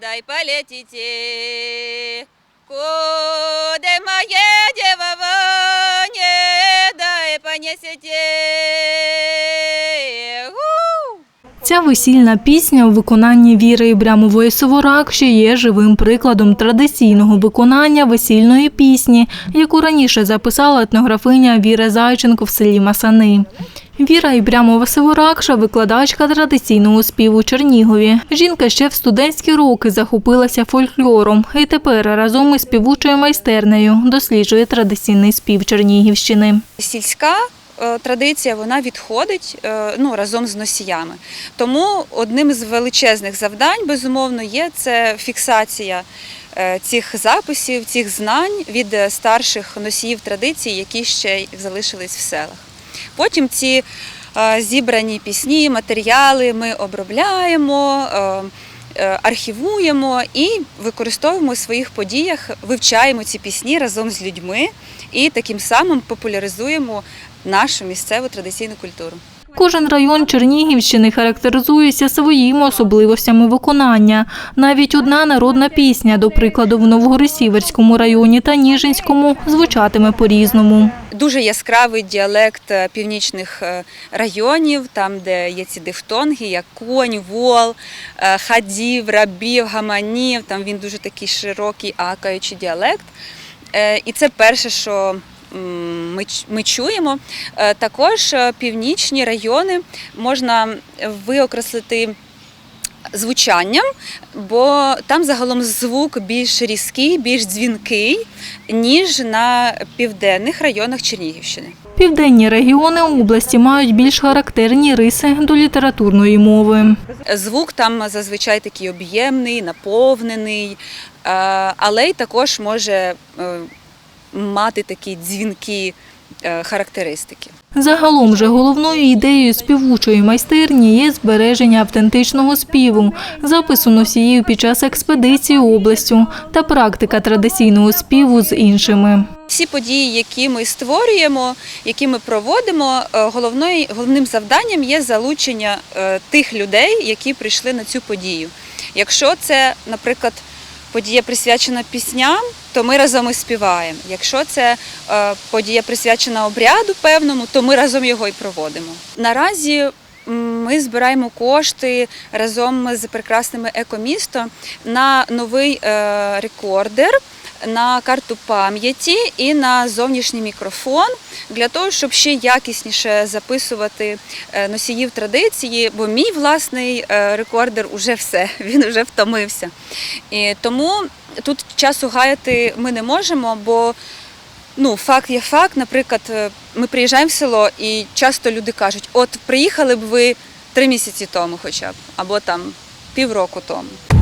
дай полетите, куда моя дева не дай понесете. Ця весільна пісня у виконанні Віри Ібрямової Соворакші є живим прикладом традиційного виконання весільної пісні, яку раніше записала етнографиня Віра Зайченко в селі Масани. Віра Ібрямова Севоракша – викладачка традиційного співу у Чернігові. Жінка ще в студентські роки захопилася фольклором і тепер разом із співучою майстернею досліджує традиційний спів Чернігівщини. Сільська е, традиція вона відходить е, ну, разом з носіями. Тому одним з величезних завдань, безумовно, є це фіксація е, цих записів, цих знань від старших носіїв традицій, які ще залишились в селах. Потім ці е, зібрані пісні, матеріали ми обробляємо. е, е, Архівуємо і використовуємо у своїх подіях, вивчаємо ці пісні разом з людьми і таким самим популяризуємо нашу місцеву традиційну культуру. Кожен район Чернігівщини характеризується своїми особливостями виконання. Навіть одна народна пісня, до прикладу, в Новгород-Сіверському районі та Ніжинському, звучатиме по-різному. Дуже яскравий діалект е, північних е, районів, там, де є ці дифтонги, як конь, вол, е, хадів, рабів, гаманів. Там він дуже такий широкий, акаючий діалект. І це перше, що ми, ми чуємо. Е, Також е, північні райони можна виокреслити звучанням, бо там загалом звук більш різкий, більш дзвінкий, ніж на південних районах Чернігівщини. Південні регіони області мають більш характерні риси до літературної мови. Звук там зазвичай такий об'ємний, наповнений, е, але й також може мати такі дзвінкі е, характеристики. Загалом же головною ідеєю співучої майстерні є збереження автентичного співу, запису носіїв під час експедиції областю та практика традиційного співу з іншими. Всі події, які ми створюємо, які ми проводимо, е, головною, головним завданням є залучення е, тих людей, які прийшли на цю подію. Якщо це, наприклад, подія присвячена пісням, то ми разом і співаємо. Якщо це е, подія присвячена обряду певному, то ми разом його і проводимо. Наразі ми збираємо кошти разом з прекрасними екомісто на новий е, рекордер на карту пам'яті і на зовнішній мікрофон для того, щоб ще якісніше записувати е, носіїв традиції, бо мій власний е, рекордер уже все, він вже втомився. І тому тут часу гаяти ми не можемо, бо ну, факт є факт. Наприклад, е, ми приїжджаємо в село, і часто люди кажуть: от приїхали б ви три місяці тому, хоча б, або там півроку тому.